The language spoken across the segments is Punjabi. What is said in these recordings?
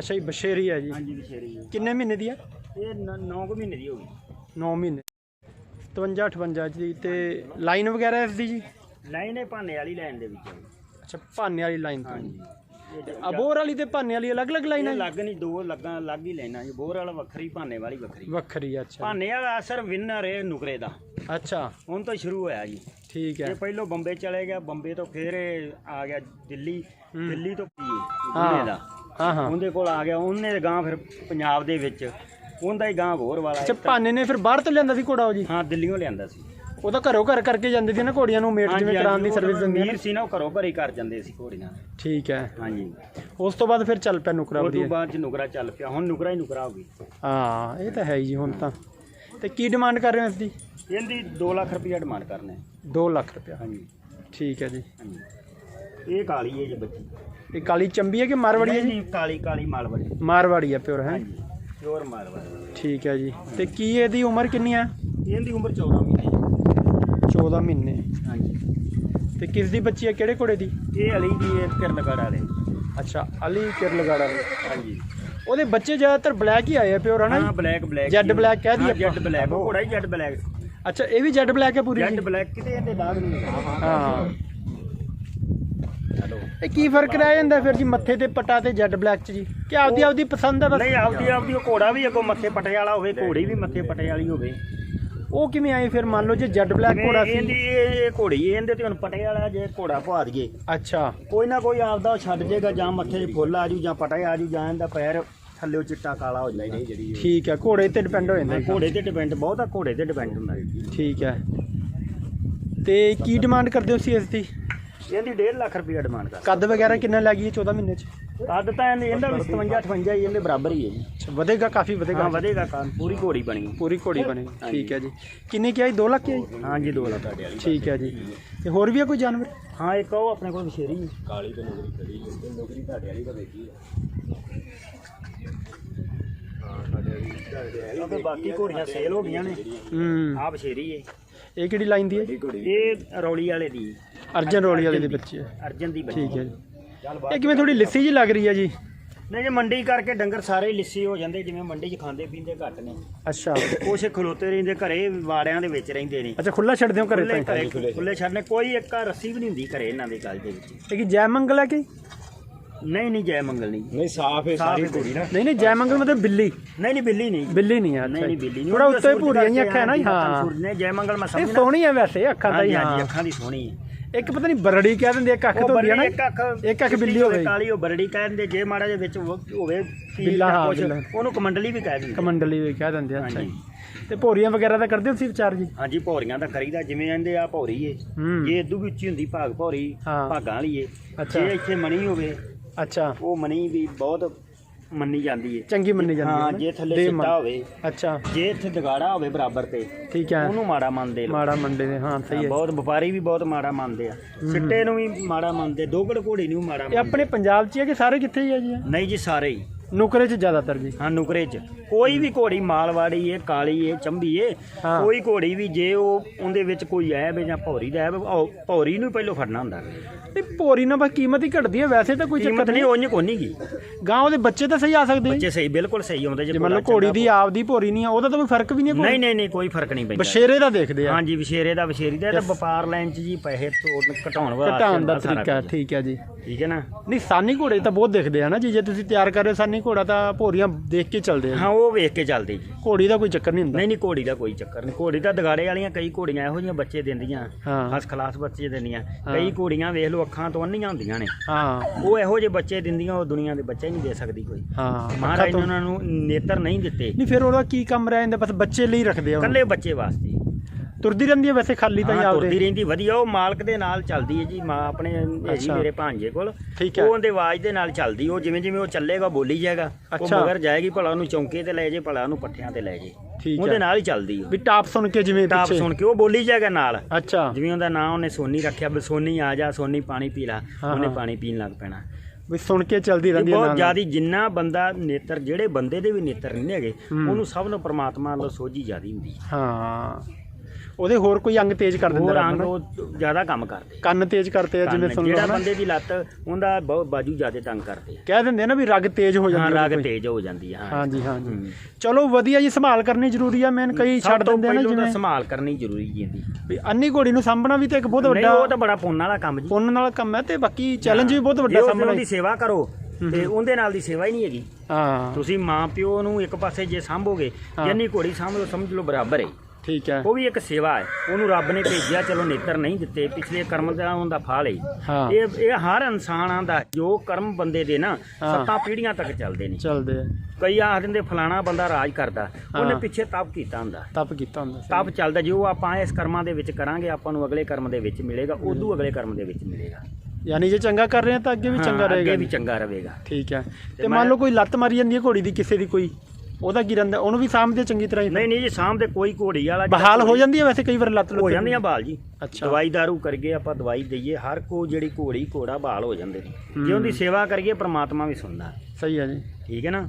ਅੱਛਾ ਜੀ ਬਸ਼ੇਰੀ ਹੈ ਜੀ। ਹਾਂਜੀ ਵਿਸ਼ੇਰੀ ਹੈ ਕਿੰਨੇ ਮਹੀਨੇ ਦੀ ਹੈ ਇਹ 9 ਕੁ ਮਹੀਨੇ ਦੀ ਹੋ ਗਈ। 9 ਮਹੀਨੇ। 57 58 ਜੀ ਤੇ ਲਾਈਨ ਵਗੈਰਾ ਇਸ ਦੀ ਜੀ? ਲਾਈਨ ਇਹ ਭਾਨੇ ਵਾਲੀ ਲਾਈਨ ਦੇ ਵਿੱਚ ਹੈ। ਅੱਛਾ ਭਾਨੇ ਵਾਲੀ ਲਾਈਨ ਤੋਂ। ਇਹ ਜ- ਅਬੋਰ ਵਾਲੀ ਤੇ ਭਾਨੇ ਵਾਲੀ ਅਲੱਗ-ਅਲੱਗ ਲਾਈਨ ਜੀ? ਲੱਗ ਨਹੀਂ ਦੋ ਲੱਗਾ ਲੱਗ ਹੀ ਲੈਣਾ ਜੀ। ਬੋਰ ਵਾਲਾ ਵੱਖਰੀ ਭਾਨੇ ਵਾਲੀ ਵੱਖਰੀ। ਵੱਖਰੀ ਹੈ, ਅੱਛਾ। ਭਾਨੇ ਵਾਲਾ ਅਸਰ ਵਿਨਰ ਹੈ ਨੁਕਰੇ ਦਾ। ਅੱਛਾ। ਹੁਣ ਤੋਂ ਸ਼ੁਰੂ ਹੋਇਆ ਜੀ। ਠੀਕ ਹੈ। ਇਹ ਪਹਿਲੋਂ ਬੰਬੇ ਚਲੇ ਗਿਆ ਬੰਬੇ ਤੋਂ ਫਿਰ ਇਹ ਆ ਗਿਆ ਦਿੱਲੀ। ਦਿੱਲੀ ਤੋਂ ਕੀ ਹਾਂ। ਦਾ। ਹਾਂ ਹਾਂ। ਉਹਦੇ ਕੋਲ ਆ ਗਿਆ ਉਹਨੇ ਗਾਂ ਫਿਰ ਪੰਜਾਬ ਦੇ ਵਿੱਚ ਉਹਦਾ ਹੀ ਗਾਂ ਹੋਰ ਵਾਲਾ ਅੱਛਾ ਭਾਨੇ ਨੇ ਫਿਰ ਬਾਹਰ ਤੋਂ ਲਿਆਂਦਾ ਸੀ ਘੋੜਾ ਉਹ ਜੀ? ਹਾਂ ਦਿੱਲੀੋਂ ਲਿਆਂਦਾ ਸੀ। ਉਹ ਤਾਂ ਘਰੋਂ ਘਰ ਕਰਕੇ ਜਾਂਦੇ ਸੀ ਨਾ ਘੋੜੀਆਂ ਨੂੰ ਮੇਟ ਜਿਵੇਂ ਕਰਾਉਣ ਦੀ ਸਰਵਿਸ ਦਿੰਦੀ ਹੈ। ਸੀ ਨਾ ਉਹ ਘਰੋਂ ਘਰੀ ਕਰ ਜਾਂਦੇ ਸੀ ਘੋੜੀਆਂ। ਠੀਕ ਹੈ। ਹਾਂਜੀ। ਉਸ ਤੋਂ ਬਾਅਦ ਫਿਰ ਚੱਲ ਪਿਆ ਨੁਕਰਾ ਉਸ ਤੋਂ ਵਧੀਆ। ਬਾਅਦ ਚ ਨੁਕਰਾ ਚੱਲ ਪਿਆ ਹੁਣ ਨੁਕਰਾ ਹੀ ਨੁਕਰਾ ਹੋ ਗਈ ਹਾਂ ਇਹ ਤਾਂ ਹੈ ਹੀ ਜੀ ਹੁਣ ਤਾਂ। ਤੇ ਕੀ ਡਿਮਾਂਡ ਕਰ ਰਹੇ ਹੋ ਇਸ ਦੀ ਇਹਦੀ 2 ਲੱਖ ਰੁਪਇਆ ਡਿਮਾਂਡ ਕਰਨਾ। ਹੈ 2 ਲੱਖ ਰੁਪਇਆ। ਹਾਂਜੀ। ਠੀਕ ਹੈ ਜੀ। ਹਾਂਜੀ। ਇਹ ਕਾਲੀ ਹੈ ਜੀ ਬੱਚੀ। ਇਹ ਕਾਲੀ ਚੰਬੀ ਹੈ ਕਿ ਮਾਰਵਾੜੀ ਹੈ ਜੀ? ਨਹੀਂ, ਕਾਲੀ ਕਾਲੀ ਮਾਲਵੜੀ ਮਾਰਵਾੜੀ ਹੈ ਪਿਓਰ ਹੈ? ਹਾਂਜੀ ਪਿਓਰ ਮਾਲਵੜੀ ਠੀਕ ਹੈ ਜੀ। ਤੇ ਕੀ ਇਹਦੀ ਉਮਰ ਕਿੰਨੀ ਹੈ? ਇਹਦੀ ਉਮਰ 14 ਮਹੀਨੇ। ਹੈ 14 ਮਹੀਨੇ। ਹਾਂਜੀ। ਤੇ ਕਿਸ ਦੀ ਬੱਚੀ ਹੈ? ਕਿਹੜੇ ਘੋੜੇ ਦੀ? ਇਹ ਅਲੀ ਦੀ ਇਹ ਕਿਰਨਗੜ ਵਾਲੇ। ਅੱਛਾ ਅਲੀ ਕਿਰਲਗਾੜਾ ਦੇ ਹਾਂਜੀ। ਉਹਦੇ ਬੱਚੇ ਜ਼ਿਆਦਾਤਰ ਬਲੈਕ ਹੀ ਆਏ ਆ ਪਿਓਰ ਹਨਾ ਹਾਂ ਜੀ? ਬਲੈਕ ਬਲੈਕ ਜੈਡ ਬਲੈਕ ਕਹਿ ਦਈਏ ਜੈਡ ਬਲੈਕ ਘੋੜਾ ਹੀ ਜੈਡ ਬਲੈਕ ਅੱਛਾ ਇਹ ਵੀ ਜੈਡ ਬਲੈਕ ਹੈ ਪੂਰੀ ਜੈਡ ਜੀ? ਬਲੈਕ ਕਿਤੇ ਇਹਦੇ ਦਾਗ ਨਹੀਂ ਹੈਗਾ। ਹਾਂ। ਹੈਲੋ ਇਹ ਕੀ ਫ਼ਰਕ ਰਹਿ ਜਾਂਦਾ ਫਿਰ ਜੀ ਮੱਥੇ ਤੇ ਪਟਾ ਤੇ ਜੈਡ ਬਲੈਕ ਚ ਜੀ? ਕਿ ਆਪਦੀ ਆਪਦੀ ਪਸੰਦ ਹੈ ਬਸ? ਨਹੀਂ ਆਪਦੀ ਆਪਦੀ ਉਹ ਘੋੜਾ ਵੀ ਅੱਗੋਂ ਮੱਥੇ ਪਟੇ ਵਾਲਾ ਹੋਵੇ ਘੋੜੀ ਵੀ ਮੱਥੇ ਪਟੇ ਵਾਲੀ ਹੋਵੇ। ਉਹ ਕਿਵੇਂ ਆਏ ਫਿਰ? ਮੰਨ ਲਓ ਜੇ ਜੈਡ ਬਲੈਕ ਘੋੜਾ ਜਿਵੇਂ ਇਹਦੀ ਸੀ। ਇਹ ਇਹ ਘੋੜੀ ਇਹਦੇ ਤੇ ਹੁਣ ਪਟੇ ਵਾਲਾ ਜੇ ਘੋੜਾ ਪਵਾ ਦਈਏ। ਅੱਛਾ। ਕੋਈ ਨਾ ਕੋਈ ਆਪਦਾ ਉਹ ਛੱਡ ਜੇਗਾ ਜਾਂ ਮੱਥੇ 'ਚ ਫੁੱਲ ਆ ਜੂ ਜਾਂ ਪਟੇ ਆ ਜੂ ਜਾਂ ਇਹਦਾ ਪੈਰ ਥੱਲੇ ਚਿੱਟਾ ਕਾਲਾ ਹੋ ਜਾਏਗਾ ਜਿਹੜੀ ਠੀਕ ਹੈ ਘੋੜੇ ਤੇ ਡਿਪੈਂਡ ਹੋ ਜਾਂਦਾ ਜੀ। ਘੋੜੇ ਤੇ ਡਿਪੈਂਡ ਬਹੁਤ ਆ ਘੋੜੇ ਤੇ ਡਿਪੈਂਡ ਹੁੰਦਾ ਠੀਕ ਹੈ। ਤੇ ਕੀ ਡਿਮਾਂਡ ਕਰਦੇ ਹੋ ਸੀ ਇਸ ਦੀ? ਇਹਦੀ 1.5 ਲੱਖ ਰੁਪਏ ਡਿਮਾਂਡ ਕਰ ਕੱਦ ਵਗੈਰਾ ਕਿੰਨਾ ਲੱਗੀ ਹੈ 14 ਮਹੀਨੇ ਚ? ਅੱਧ ਤਾਂ ਇਹਦੇ- ਇਹਦਾ ਵੀ 57 58 ਹੀ ਇਹਦੇ ਬਰਾਬਰ ਹੀ ਹੈ ਜੀ। ਅੱਛਾ ਵਧੇਗਾ ਕਾਫੀ ਵਧੇਗਾ। ਹਾਂ ਵਧੇਗਾ ਕੰਮ ਪੂਰੀ ਘੋੜੀ ਬਣੀ ਪੂਰੀ ਘੋੜੀ ਬਣੀ। ਠੀਕ ਹੈ ਜੀ। ਕਿੰਨੇ ਕੀ ਆਈ? 2 ਲੱਖ ਕੀ ਆਈ? ਹਾਂਜੀ 2 ਲੱਖ ਤੁਹਾਡੇ ਵਾਲੀ। ਠੀਕ ਹੈ ਜੀ। ਤੇ ਹੋਰ ਵੀ ਹੈ ਕੋਈ ਜਾਨਵਰ? ਹਾਂ ਇੱਕ ਉਹ ਆਪਣੇ ਕੋਲ ਵਿਸ਼ੇਰੀ ਕਾਲੀ ਤੇ ਨੌਕਰੀ ਖੜੀ ਹੈ। ਨੌਕਰੀ ਤੁਹਾਡੇ ਵਾਲੀ ਤਾਂ ਵੇਖੀ ਹੈ। ਬਾਕੀ ਘੋੜੀਆਂ ਸੇਲ ਹੋ ਗਈਆਂ ਨੇ। ਹੂੰ। ਆਹ ਵਿਸ਼ੇਰੀ ਹੈ। ਇਹ ਕਿਹੜੀ ਲਾਈਨ ਦੀ ਹੈ ਜੀ? ਇਹ ਰੌਲੀ ਵਾਲੇ ਦੀ। ਅਰਜਨ ਰੋਲੀ ਵਾਲੇ ਦੇ ਬੱਚੇ ਹੈ ਅਰਜਨ ਦੀ ਬੱਚੀ। ਠੀਕ ਹੈ ਜੀ। ਇਹ ਕਿਵੇਂ ਥੋੜੀ ਲਿੱਸੀ ਜੀ ਲੱਗ ਰਹੀ ਹੈ ਜੀ? ਨਹੀਂ ਜੇ ਮੰਡੀ ਕਰਕੇ ਡੰਗਰ ਸਾਰੇ ਹੀ ਲਿੱਸੀ ਹੋ ਜਾਂਦੇ ਜਿਵੇਂ ਮੰਡੀ 'ਚ ਖਾਂਦੇ ਪੀਂਦੇ ਘੱਟ ਨੇ। ਅੱਛਾ। ਕੁਛ ਖਲੋਤੇ ਰਹਿੰਦੇ ਘਰੇ ਵਾੜਿਆਂ ਦੇ ਵਿੱਚ ਰਹਿੰਦੇ ਨੇ। ਅੱਛਾ ਖੁੱਲਾ ਛੱਡ ਦਿਓ ਘਰੇ ਤਾਂ ਘਰੇ ਖੁੱਲੇ ਛੱਡਨੇ ਕੋਈ ਇੱਕ ਰੱਸੀ ਵੀ ਨਹੀਂ ਹੁੰਦੀ ਘਰੇ ਇਹਨਾਂ ਦੇ ਗੱਲ ਦੇ ਵਿੱਚ। ਇਹ ਕੀ ਜੈ ਮੰਗਲ ਹੈ ਕਿ? ਨਹੀਂ ਨਹੀਂ ਜੈ ਮੰਗਲ ਨਹੀਂ। ਨਹੀਂ ਸਾਫ਼ ਹੈ ਸਾਰੀ ਘੋੜੀ ਨਾ। ਨਹੀਂ ਨਹੀਂ ਜੈ ਮੰਗਲ ਮਤਲਬ ਬਿੱਲੀ। ਨਹੀਂ ਨਹੀਂ ਬਿੱਲੀ ਨਹੀਂ। ਬਿੱਲੀ ਨਹੀਂ ਹੈ ਨਹੀਂ ਨਹੀਂ ਬਿੱਲੀ ਨਹੀਂ। ਥੋੜਾ ਉੱਤੇ ਭੂਰੀਆਂ ਅੱਖਾਂ ਹੈ ਨਾ ਜੀ, ਹਾਂ। ਨੇ ਜੈ ਮੰਗਲ ਮੈਂ ਇਹ ਸਮਝਣਾ। ਸੋਹਣੀ ਹੈ ਵੈਸੇ ਅੱਖਾਂ ਤਾਂ ਹੀ ਹਾਂ। ਅੱਖਾਂ ਦੀ ਸੋਹਣੀ ਹੈ ਇੱਕ ਪਤਾ ਨਹੀਂ ਬਰੜੀ ਕਹਿ ਦਿੰਦੇ ਇੱਕ ਅੱਖ ਤੋਂ ਹੁੰਦੀ ਹੈ ਨਾ ਇੱਕ ਅੱਖ ਇੱਕ ਅੱਖ ਬਿੱਲੀ ਹੋਵੇ ਕਾਲੀ ਉਹ ਬਰੜੀ ਕਹਿ ਦਿੰਦੇ ਜੇ ਮਾੜਾ ਜਿਹਾ ਵਿੱਚ ਹੋਵੇ ਬਿੱਲਾ, ਜਾਂ ਹਾਂ। ਉਹਨੂੰ ਕਮੰਡਲੀ ਵੀ ਕਹਿ ਦਿੰਦੇ ਕਮੰਡਲੀ ਵੀ ਕਹਿ ਦਿੰਦੇ ਅੱਛਾ। ਜੀ ਤੇ ਭੋਰੀਆਂ ਵਗੈਰਾ ਦਾ ਕਰਦੇ ਹੋ ਤੁਸੀਂ ਵਿਚਾਰ ਜੀ ਹਾਂਜੀ ਭੌਰੀਆਂ ਦਾ ਕਰੀਦਾ ਜਿਵੇਂ ਕਹਿੰਦੇ ਆ ਭੌਰੀ ਏ ਜੇ ਇਦੋਂ ਵੀ ਉੱਚੀ ਹੁੰਦੀ ਭਾਗ ਭੌਰੀ। ਭਾਗਾਂ ਵਾਲੀ ਏ। ਜੇ ਇੱਥੇ ਮਣੀ ਹੋਵੇ ਅੱਛਾ ਉਹ ਮਣੀ ਵੀ ਬਹੁਤ ਮੰਨੀ ਜਾਂਦੀ ਏ। ਚੰਗੀ ਮੰਨੀ ਜਾਂਦੀ ਹੈ ਹਾਂ? ਜੇ ਥੱਲੇ ਦੇ ਸਿੱਧਾ ਹੋਵੇ। ਅੱਛਾ। ਜੇ ਇੱਥੇ ਦਗਾੜਾ ਹੋਵੇ ਬਰਾਬਰ ਤੇ ਠੀਕ ਹੈ। ਉਹਨੂੰ ਮਾੜਾ ਮੰਨਦੇ ਲੋਕ ਮਾੜਾ ਮੰਡੇ ਦੇ ਹਾਂ ਸਹੀ ਹੈ ਬਹੁਤ ਵਪਾਰੀ ਵੀ ਬਹੁਤ ਮਾੜਾ ਮੰਨਦੇ ਆ। ਸਿੱਟੇ ਨੂੰ ਵੀ ਮਾੜਾ ਮੰਨਦੇ ਦੋਗੜ ਘੋੜੀ ਨੂੰ ਵੀ ਮਾੜਾ ਇਹ ਮੰਨਦੇ ਆਪਣੇ ਪੰਜਾਬ 'ਚ ਹੀ ਹੈ ਕਿ ਸਾਰੇ ਕਿੱਥੇ ਹੀ ਹੈ ਜੀ? ਇਹ? ਨਹੀਂ ਜੀ ਸਾਰੇ ਹੀ। ਨੁਕਰੇ 'ਚ ਜ਼ਿਆਦਾਤਰ ਜੀ। ਹਾਂ ਨੁਕਰੇ ਚ। ਕੋਈ ਵੀ ਘੋੜੀ ਮਾਲਵਾੜੀ ਏ ਕਾਲੀ ਏ ਚੰਬੀ ਏ ਹਾਂ। ਕੋਈ ਘੋੜੀ ਵੀ ਜੇ ਉਹ ਉਹਦੇ ਵਿੱਚ ਕੋਈ ਐਬ ਜਾਂ ਭੌਰੀ ਦਾ ਐਬ ਉਹ ਭੌਰੀ ਨੂੰ ਪਹਿਲਾਂ ਫੜਨਾ ਹੁੰਦਾ। ਨਹੀਂ ਭੋਰੀ ਨਾਲ ਬਸ ਕੀਮਤ ਹੀ ਘਟਦੀ ਹੈ ਵੈਸੇ ਤਾਂ ਕੋਈ ਕੀਮਤ ਚੱਕਰ ਨਹੀਂ ਨਹੀਂ। ਉਂਝ ਕੋ ਨਹੀਂ ਗੀ। ਗਾਂ ਉਹਦੇ ਬੱਚੇ ਤਾਂ ਸਹੀ ਆ ਸਕਦੇ ਜੀ। ਬੱਚੇ ਸਹੀ ਬਿਲਕੁਲ ਸਹੀ ਆਉਂਦੇ ਜੇ ਮੰਨ ਲਓ ਘੋੜੀ ਦੀ ਆਪਦੀ ਭੋਰੀ ਨਹੀਂ ਆ ਉਹਦਾ ਤਾਂ ਕੋਈ ਫ਼ਰਕ ਵੀ ਨਹੀਂ ਹੈ ਨਹੀਂ ਨਹੀਂ ਨਹੀਂ ਕੋਈ ਫ਼ਰਕ ਨਹੀਂ ਪੈਂਦਾ। ਬਸ਼ੇਰੇ ਦਾ ਦੇਖਦੇ ਆ। ਹਾਂਜੀ ਵਿਸ਼ੇਰੇ ਦਾ ਵਿਸ਼ੇਰੀ ਦਾ ਇਹ ਤਾਂ ਵਪਾਰ ਲਾਈਨ ਚ ਜੀ ਪੈਸੇ ਤੋੜ ਘਟਾਉਣ ਵਾਸਤੇ ਘਟਾਉਣ ਦਾ ਹੁੰਦਾ ਸਾਰਾ ਤਰੀਕਾ ਕੁਝ। ਠੀਕ ਹੈ ਜੀ। ਠੀਕ ਹੈ ਨਾ? ਨਹੀਂ ਸਾਨੀ ਘੋੜੇ ਤਾਂ ਬਹੁਤ ਦਿਖਦੇ ਆ ਨਾ ਜੀ ਜੇ ਤੁਸੀਂ ਤਿਆਰ ਕਰ ਰਹੇ ਹੋ ਸਾਨੀ ਘੋੜਾ ਤਾਂ ਭੋਰੀਆਂ ਦੇਖ ਕੇ ਚੱਲਦੇ ਆ ਹਾਂ ਉਹ ਵੇਖ ਕੇ ਚੱਲਦੇ ਜੀ। ਘੋੜੀ ਦਾ ਕੋਈ ਚੱਕਰ ਨਹੀਂ ਹੁੰਦਾ। ਨਹੀਂ ਨਹੀਂ ਘੋੜੀ ਦਾ ਕੋਈ ਚੱਕਰ ਨਹੀਂ। ਘੋੜੀ ਤਾਂ ਦਗਾੜੇ ਵਾਲੀਆਂ ਕਈ ਘੋੜੀਆਂ ਇਹੋ ਜਿਹੀਆਂ ਬੱਚੇ ਦਿੰਦੀਆਂ ਹਾਂ। ਹਸ ਖਲਾਸ ਬੱਚੇ ਦਿੰਦੀਆਂ। ਕਈ ਘੋੜੀਆਂ ਵੇਖ ਲਓ ਅੱਖਾਂ ਤੋਂ ਅੰਨੀਆਂ ਹੁੰਦੀਆਂ ਨੇ। ਹਾਂ। ਉਹ ਇਹੋ ਜਿਹੇ ਬੱਚੇ ਦਿੰਦੀਆਂ ਉਹ ਦੁਨੀਆ ਦੇ ਬੱਚੇ ਨਹੀਂ ਦੇ ਸਕਦੀ ਕੋਈ। ਹਾਂ ਮਹਾਰਾਜ ਨੇ ਉਹਨਾਂ ਨੂੰ ਨੇਤਰ ਨਹੀਂ ਦਿੱਤੇ। ਨਹੀਂ ਫਿਰ ਉਹਦਾ ਕੀ ਕੰਮ ਰਹਿ ਜਾਂਦਾ? ਬਸ ਬੱਚੇ ਲਈ ਰੱਖਦੇ ਆ ਉਹਨੂੰ। ਕੱਲੇ ਬੱਚੇ ਵਾਸਤੇ। ਤੁਰਦੀ ਰਹਿੰਦੀ ਹੈ ਵੈਸੇ ਖਾਲੀ ਤਾਂ ਹੀ ਹਾਂ, ਤੁਰਦੀ ਆਪਦੇ ਰਹਿੰਦੀ ਵਧੀਆ ਉਹ ਮਾਲਕ ਦੇ ਨਾਲ ਚੱਲਦੀ ਹੈ ਜੀ ਮਾਂ ਆਪਣੇ ਹੈਗੀ ਅੱਛਾ। ਮੇਰੇ ਭਾਂਜੇ ਕੋਲ। ਠੀਕ ਹੈ। ਉਹ ਉਹਦੇ ਆਵਾਜ਼ ਦੇ ਨਾਲ ਚੱਲਦੀ ਉਹ ਜਿਵੇਂ ਜਿਵੇਂ ਉਹ ਚੱਲੇਗਾ ਬੋਲੀ ਜਾਏਗਾ। ਉਹ ਅੱਛਾ। ਮਗਰ ਜਾਏਗੀ ਭਲਾ ਉਹਨੂੰ ਚੌਂਕੇ ਤੇ ਲੈ ਜੇ ਭਲਾ ਉਹਨੂੰ ਪੱਠਿਆਂ ਤੇ ਲੈ ਜੇ। ਠੀਕ ਉਹਦੇ ਹੈ। ਨਾਲ ਹੀ ਚੱਲਦੀ ਉਹ। ਵੀ ਟਾਪ ਸੁਣ ਕੇ ਜਿਵੇਂ ਟਾਪ ਪਿੱਛੇ। ਸੁਣ ਕੇ ਉਹ ਬੋਲੀ ਜਾਏਗਾ ਨਾਲ। ਅੱਛਾ। ਜਿਵੇਂ ਉਹਦਾ ਨਾਂ ਉਹਨੇ ਸੋਨੀ ਰੱਖਿਆ ਵੀ ਸੋਨੀ ਆ ਜਾ ਸੋਨੀ ਪਾਣੀ ਪੀ ਲਾ ਹਾਂ, ਉਹਨੇ ਹਾਂ। ਪਾਣੀ ਪੀਣ ਲੱਗ ਪੈਣਾ। ਵੀ ਸੁਣ ਕੇ ਚੱਲਦੀ ਰਹਿੰਦੀ ਹੈ ਬਹੁਤ ਨਾਲ ਜ਼ਿਆਦੀ ਜਿੰਨਾ ਬੰਦਾ ਨੇਤਰ ਜਿਹੜੇ ਬੰਦੇ ਦੇ ਵੀ ਨੇਤਰ ਨਹੀਂ ਹੈਗੇ ਹੂੰ। ਉਹਨੂੰ ਸਭ ਨੂੰ ਪ੍ਰਮਾਤਮਾ ਵੱਲੋਂ ਸੋਝੀ ਜ਼ਿਆਦੀ ਹੁੰਦੀ ਹੈ। ਹਾਂ। ਉਹਦੇ ਹੋਰ ਕੋਈ ਅੰਗ ਤੇਜ਼ ਕਰ ਦਿੰਦਾ ਹੋਰ ਰੱਬ ਅੰਗ ਨਾ। ਉਹ ਜ਼ਿਆਦਾ ਕੰਮ ਕਰਦੇ। ਕੰਨ ਤੇਜ਼ ਕਰਤੇ ਆ ਜਿਵੇਂ ਕੰਨ, ਸੁਣ ਲਓ ਜਿਹੜਾ ਨਾ ਬੰਦੇ ਦੀ ਲੱਤ ਉਹਦਾ ਬਹੁਤ ਬਾਜੂ ਜ਼ਿਆਦਾ ਤੰਗ ਕਰਦੇ ਆ। ਕਹਿ ਦਿੰਦੇ ਆ ਨਾ ਵੀ ਰਗ ਤੇਜ਼ ਹੋ ਹਾਂ ਜਾਂਦੀ ਹੈ ਰਗ। ਤੇਜ਼ ਹੋ ਜਾਂਦੀ ਆ ਹਾਂ। ਹਾਂਜੀ ਹਾਂਜੀ। ਚਲੋ ਵਧੀਆ ਜੀ ਸੰਭਾਲ ਕਰਨੀ ਜ਼ਰੂਰੀ ਆ ਮੈਨ ਕਈ ਛੱਡ ਦਿੰਦੇ ਆ ਨਾ ਜਿਵੇਂ। ਸੰਭਾਲ ਕਰਨੀ ਜ਼ਰੂਰੀ ਜੀ ਇਹਦੀ। ਵੀ ਅੰਨੀ ਘੋੜੀ ਨੂੰ ਸਾਂਭਣਾ ਵੀ ਤੇ ਇੱਕ ਬਹੁਤ ਨਹੀਂ ਉਹ ਵੱਡਾ ਤਾਂ ਬੜਾ ਪੁੰਨ ਵਾਲਾ ਕੰਮ ਜੀ। ਪੁੰਨ ਨਾਲ ਕੰਮ ਹੈ ਤੇ ਬਾਕੀ ਚੈਲੰਜ ਵੀ ਬਹੁਤ ਜੇ ਵੱਡਾ ਸਾਹਮਣਾ ਉਹਦੀ ਸੇਵਾ ਕਰੋ ਤੇ ਉਹਦੇ ਨਾਲ ਦੀ ਸੇਵਾ ਹੀ ਨਹੀਂ ਹੈਗੀ। ਹਾਂ। ਤੁਸੀਂ ਮਾਂ ਪਿਓ ਨੂੰ ਇੱਕ ਪਾਸੇ ਜੇ ਸਾਂਭੋਗੇ ਹਾਂ। ਜਿੰਨੀ ਘੋੜੀ ਸਾਂਭ ਲਓ ਸਮਝ ਲਓ ਬਰਾਬਰ ਹੈ। ਠੀਕ ਹੈ। ਉਹ ਵੀ ਇੱਕ ਸੇਵਾ ਹੈ। ਉਹਨੂੰ ਰੱਬ ਨੇ ਭੇਜਿਆ ਚਲੋ ਨੇਤਰ ਨਹੀਂ ਦਿੱਤੇ ਪਿਛਲੇ ਕਰਮ ਦਾ ਉਹਦਾ ਫਲ ਹੈ। ਇਹ ਇਹ ਹਰ ਇਨਸਾਨਾਂ ਦਾ ਜੋ ਕਰਮ ਬੰਦੇ ਦੇ ਨਾ। ਸੱਤਾਂ ਪੀੜ੍ਹੀਆਂ ਤੱਕ ਚੱਲਦੇ ਨੇ। ਚੱਲਦੇ ਆ। ਕਈ ਆਖ ਦਿੰਦੇ ਫਲਾਣਾ ਬੰਦਾ ਰਾਜ ਕਰਦਾ। ਉਹਨੇ। ਪਿੱਛੇ ਤਪ ਕੀਤਾ ਹੁੰਦਾ। ਤਪ ਕੀਤਾ ਹੁੰਦਾ। ਤਪ ਚੱਲਦਾ ਜੋ ਆਪਾਂ ਇਸ ਕਰਮਾਂ ਦੇ ਵਿੱਚ ਕਰਾਂਗੇ ਆਪਾਂ ਨੂੰ ਅਗਲੇ ਕਰਮ ਦੇ ਵਿੱਚ ਮਿਲੇਗਾ ਉਦੋਂ ਅਗਲੇ ਕਰਮ ਦੇ ਵਿੱਚ ਮਿਲੇਗਾ। ਯਾਨੀ ਜੇ ਚੰਗਾ ਕਰ ਰਹੇ ਆ ਤਾਂ ਅੱਗੇ ਵੀ ਚੰਗਾ ਰਹੇਗਾ। ਅੱਗੇ ਵੀ। ਚੰਗਾ ਰਹੇਗਾ। ਠੀਕ ਹੈ। ਤੇ ਮੰਨ ਲਓ ਕੋਈ ਲੱਤ ਮਾਰੀ ਜਾਂਦੀ ਹੈ ਘੋੜੀ ਦੀ ਕਿਸੇ ਦੀ ਕੋਈ? ਉਹਦਾ ਕੀ ਰਹਿੰਦਾ? ਉਹਨੂੰ ਵੀ ਸਾਂਭਦੇ ਚੰਗੀ ਤਰ੍ਹਾਂ ਹੀ ਨਹੀਂ ਨਹੀਂ ਜੀ ਸਾਹਮਣੇ ਕੋਈ ਘੋੜੀ ਵਾਲਾ ਬਹਾਲ ਹੋ ਜਾਂਦੀ ਹੈ ਵੈਸੇ ਕਈ ਵਾਰ ਲੱਤ ਲੁੱਤ ਹੋ ਜਾਂਦੀਆਂ ਬਾਲ ਜੀ। ਅੱਛਾ। ਦਵਾਈ ਦਾਰੂ ਕਰਗੇ ਆਪਾਂ ਦਵਾਈ ਦਈਏ ਹਰ ਕੋ ਜਿਹੜੀ ਘੋੜੀ ਘੋੜਾ ਬਾਲ ਹੋ ਜਾਂਦੇ ਨੇ। ਜੇ ਉਹਦੀ ਸੇਵਾ ਕਰੀਏ ਪ੍ਰਮਾਤਮਾ ਵੀ ਸੁਣਦਾ। ਸਹੀ ਹੈ ਜੀ। ਠੀਕ ਹੈ ਨਾ?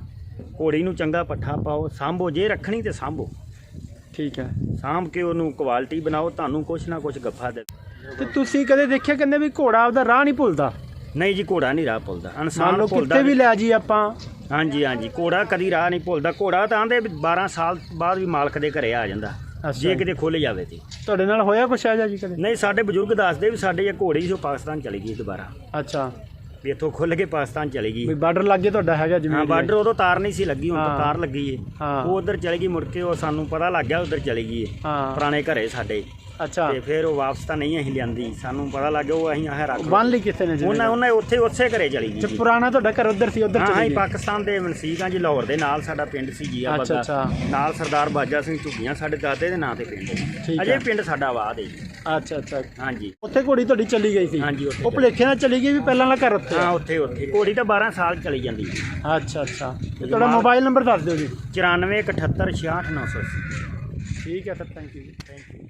ਘੋੜੀ ਨੂੰ ਚੰਗਾ ਪੱਠਾ ਪਾਓ ਸਾਂਭੋ ਜੇ ਰੱਖਣੀ ਤੇ ਸਾਂਭੋ। ਠੀਕ ਹੈ। ਸਾਂਭ ਕੇ ਉਹਨੂੰ ਕੁਆਲਿਟੀ ਬਣਾਓ ਤੁਹਾਨੂੰ ਕੁਛ ਨਾ ਕੁਛ ਗੱਫਾ ਦੇ ਤੇ ਤੁਸੀਂ ਕਦੇ ਦੇਖਿਆ ਕਹਿੰਦੇ ਵੀ ਘੋੜਾ ਆਪਦਾ ਰਾਹ ਨਹੀਂ ਭੁੱਲਦਾ? ਨਹੀਂ ਜੀ ਘੋੜਾ ਨਹੀਂ ਰਾਹ ਭੁੱਲਦਾ। ਇਨਸਾਨ ਭੁੱਲਦਾ ਕਿਤੇ ਵੀ ਲੈ ਜੀ ਆਪਾਂ ਹਾਂਜੀ ਹਾਂਜੀ। ਘੋੜਾ ਕਦੀ ਰਾਹ ਨਹੀਂ ਭੁੱਲਦਾ। ਘੋੜਾ ਤਾਂ ਆਂਦੇ 12 ਸਾਲ ਬਾਅਦ ਵੀ ਮਾਲਕ ਦੇ ਘਰੇ ਆ ਜਾਂਦਾ। ਜੇ ਕਿਤੇ ਖੁੱਲ ਜਾਵੇ ਤੇ। ਤੁਹਾਡੇ ਨਾਲ ਹੋਇਆ ਕੁਛ ਆ ਜੀ ਕਦੇ? ਨਹੀਂ ਸਾਡੇ ਬਜ਼ੁਰਗ ਦੱਸਦੇ ਵੀ ਸਾਡੇ ਇਹ ਘੋੜੀ ਸੀ ਉਹ ਪਾਕਿਸਤਾਨ ਚਲੀ ਗਈ ਦੁਬਾਰਾ। ਅੱਛਾ। ਵੀ ਇੱਥੋਂ ਖੁੱਲ ਕੇ ਪਾਕਿਸਤਾਨ ਚਲੀ ਗਈ। ਵੀ ਬਾਰਡਰ ਲੱਗੇ ਤੁਹਾਡਾ ਹੈਗਾ ਜਿਵੇਂ ਹਾਂ ਬਾਰਡਰ ਉਦੋਂ ਤਾਰ ਨਹੀਂ ਸੀ ਲੱਗੀ ਹੁਣ। ਤਾਂ ਤਾਰ ਲੱਗੀ ਏ। ਉਹ ਉਧਰ ਚਲੀ ਗਈ ਮੁੜ ਕੇ ਉਹ ਸਾਨੂੰ ਪਤਾ ਲੱਗ ਗਿਆ ਉਧਰ ਚਲੀ ਗਈ ਏ। ਪੁਰਾਣੇ ਘਰੇ ਸਾਡੇ। ਅੱਛਾ। ਤੇ ਫਿਰ ਉਹ ਵਾਪਸ ਤਾਂ ਨਹੀਂ ਅਸੀਂ ਲਿਆਂਦੀ। ਸਾਨੂੰ ਪਤਾ ਲੱਗ ਗਿਆ ਉਹ ਅਸੀਂ ਆਹ ਰੱਖ ਬੰਨ ਲਈ ਕਿਸੇ ਨੇ ਉਹਨਾਂ ਉਹਨਾਂ ਉੱਥੇ ਉਸੇ ਘਰੇ ਚਲੀ ਗਈ ਤੇ ਜੀ। ਪੁਰਾਣਾ ਤੁਹਾਡਾ ਘਰ ਉਧਰ ਸੀ ਉਧਰ ਹਾਂ ਚਲੇ ਅਸੀਂ ਗਏ? ਪਾਕਿਸਤਾਨ ਦੇ ਮਨਸੀਕ ਜੀ ਲਾਹੌਰ ਦੇ ਨਾਲ ਸਾਡਾ ਪਿੰਡ ਸੀ ਜੀ ਆ ਅੱਛਾ, ਅੱਛਾ। ਨਾਲ ਸਰਦਾਰ ਬਾਜਾ ਸਿੰਘ ਝੁੱਗੀਆਂ ਸਾਡੇ ਦਾਦੇ ਦੇ ਨਾਂ ਤੇ ਪਿੰਡ ਹੈ ਠੀਕ ਅਜੇ ਹੈ। ਪਿੰਡ ਸਾਡਾ ਆਬਾਦ ਹੈ ਜੀ। ਅੱਛਾ ਅੱਛਾ। ਹਾਂਜੀ ਉੱਥੇ ਘੋੜੀ ਤੁਹਾਡੀ ਚੱਲੀ ਗਈ ਸੀ? ਹਾਂਜੀ, ਉੱਥੇ ਉਹ ਭੁਲੇਖੇ ਨਾਲ ਚਲੀ ਗਈ ਵੀ ਪਹਿਲਾਂ ਵਾਲਾ ਘਰ ਉੱਥੇ ਹਾਂ। ਉੱਥੇ ਉੱਥੇ। ਘੋੜੀ ਤਾਂ 12 ਸਾਲ ਚਲੀ ਜਾਂਦੀ ਅੱਛਾ ਅੱਛਾ। ਤੇ ਤੁਹਾਡਾ ਮੋਬਾਈਲ ਨੰਬਰ ਦੱਸ ਦਿਓ ਜੀ। 94 178 66 980 ਠੀਕ ਹੈ sir thank you thank you